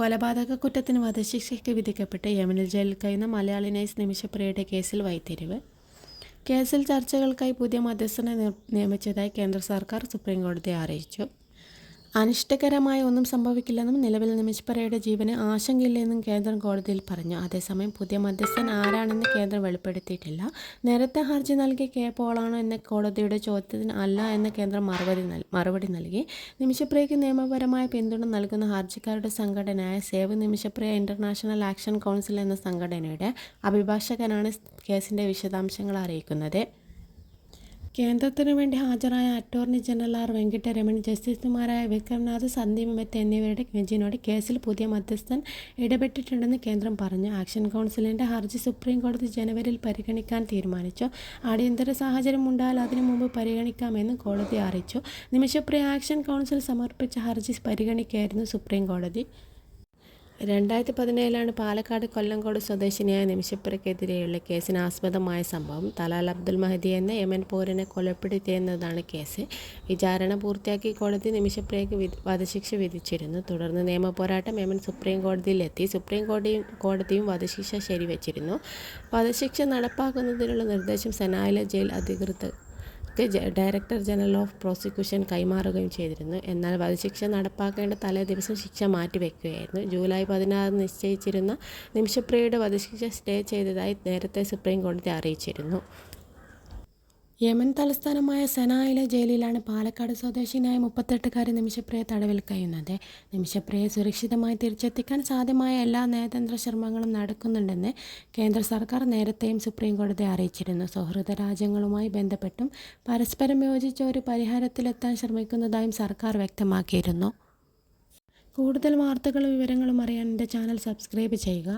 കൊലപാതക കുറ്റത്തിന് വധശിക്ഷയ്ക്ക് വിധിക്കപ്പെട്ട് യമനിൽ ജയിലിൽ കഴിയുന്ന മലയാളി നൈസ് നിമിഷപ്രിയയുടെ കേസിൽ വൈത്തിരിവ് കേസിൽ ചർച്ചകൾക്കായി പുതിയ മധ്യസ്ഥനെ നിയമിച്ചതായി കേന്ദ്ര സർക്കാർ സുപ്രീംകോടതിയെ അറിയിച്ചു. അനിഷ്ടകരമായ ഒന്നും സംഭവിക്കില്ലെന്നും നിലവിൽ നിമിഷ്പരയുടെ ജീവന് ആശങ്കയില്ലെന്നും കേന്ദ്രം കോടതിയിൽ പറഞ്ഞു. അതേസമയം പുതിയ മധ്യസ്ഥൻ ആരാണെന്ന് കേന്ദ്രം വെളിപ്പെടുത്തിയിട്ടില്ല. നേരത്തെ ഹർജി നൽകിയ കെ പോളാണോ എന്ന കോടതിയുടെ ചോദ്യത്തിന് അല്ല എന്ന് കേന്ദ്രം മറുപടി മറുപടി നൽകി. നിമിഷപ്രിയയ്ക്ക് നിയമപരമായ പിന്തുണ നൽകുന്ന ഹർജിക്കാരുടെ സംഘടനയായ save Nimishapriya international action council എന്ന സംഘടനയുടെ അഭിഭാഷകനാണ് കേസിന്റെ വിശദാംശങ്ങൾ അറിയിക്കുന്നത്. കേന്ദ്രത്തിനു വേണ്ടി ഹാജരായ അറ്റോർണി ജനറൽ ആർ വെങ്കിട്ടരമൺ ജസ്റ്റിസുമാരായ വിക്രംനാഥ് സന്ദീപ് മെത്ത എന്നിവരുടെ ബെഞ്ചിനോട് കേസിൽ പുതിയ മധ്യസ്ഥൻ ഇടപെട്ടിട്ടുണ്ടെന്ന് കേന്ദ്രം പറഞ്ഞു. ആക്ഷൻ കൗൺസിലിന്റെ ഹർജി സുപ്രീം കോടതി ജനുവരിയിൽ പരിഗണിക്കാൻ തീരുമാനിച്ചു. അടിയന്തര സാഹചര്യം ഉണ്ടായാൽ അതിനു മുമ്പ് പരിഗണിക്കാമെന്ന് കോടതി അറിയിച്ചു. നിമിഷപ്രിയ ആക്ഷൻ കൗൺസിൽ സമർപ്പിച്ച ഹർജി പരിഗണിക്കുകയായിരുന്നു സുപ്രീം കോടതി. രണ്ടായിരത്തി പതിനേഴിലാണ് പാലക്കാട് കൊല്ലങ്കോട് സ്വദേശിനിയായ നിമിഷപ്പുരയ്ക്കെതിരെയുള്ള കേസിന് ആസ്പദമായ സംഭവം. തലാൽ അബ്ദുൽ മഹദി എന്ന യമൻ പൗരനെ കൊലപ്പെടുത്തിയെന്നതാണ് കേസ്. വിചാരണ പൂർത്തിയാക്കി കോടതി നിമിഷപ്രിയയ്ക്ക് വധശിക്ഷ വിധിച്ചിരുന്നു. തുടർന്ന് നിയമ പോരാട്ടം യമൻ സുപ്രീം കോടതിയിലെത്തി സുപ്രീം കോടതിയും കോടതിയും വധശിക്ഷ ശരിവച്ചിരുന്നു. വധശിക്ഷ നടപ്പാക്കുന്നതിനുള്ള നിർദ്ദേശം സെനായിലെ ജയിൽ അധികൃതർ ഡയറക്ടർ ജനറൽ ഓഫ് പ്രോസിക്യൂഷൻ കൈമാറുകയും ചെയ്തിരുന്നു. എന്നാൽ വധശിക്ഷ നടപ്പാക്കേണ്ട തലേ ദിവസം ശിക്ഷ മാറ്റിവെക്കുകയായിരുന്നു. ജൂലൈ പതിനാറ് നിശ്ചയിച്ചിരുന്ന നിമിഷപ്രിയയുടെ വധശിക്ഷ സ്റ്റേ ചെയ്തതായി നേരത്തെ സുപ്രീം കോടതി അറിയിച്ചിരുന്നു. യമൻ തലസ്ഥാനമായ സെനായിലെ ജയിലിലാണ് പാലക്കാട് സ്വദേശിനായ മുപ്പത്തെട്ടുകാരി നിമിഷപ്രിയ തടവിൽ കഴിയുന്നത് നിമിഷപ്രിയെ സുരക്ഷിതമായി തിരിച്ചെത്തിക്കാൻ സാധ്യമായ എല്ലാ നയതന്ത്ര ശ്രമങ്ങളും നടക്കുന്നുണ്ടെന്ന് കേന്ദ്ര സർക്കാർ നേരത്തെയും സുപ്രീം കോടതി അറിയിച്ചിരുന്നു. സൗഹൃദ രാജ്യങ്ങളുമായി ബന്ധപ്പെട്ടും പരസ്പരം യോജിച്ച ഒരു പരിഹാരത്തിലെത്താൻ ശ്രമിക്കുന്നതായും സർക്കാർ വ്യക്തമാക്കിയിരുന്നു. കൂടുതൽ വാർത്തകളും വിവരങ്ങളും അറിയാൻ എന്റെ ചാനൽ സബ്സ്ക്രൈബ് ചെയ്യുക.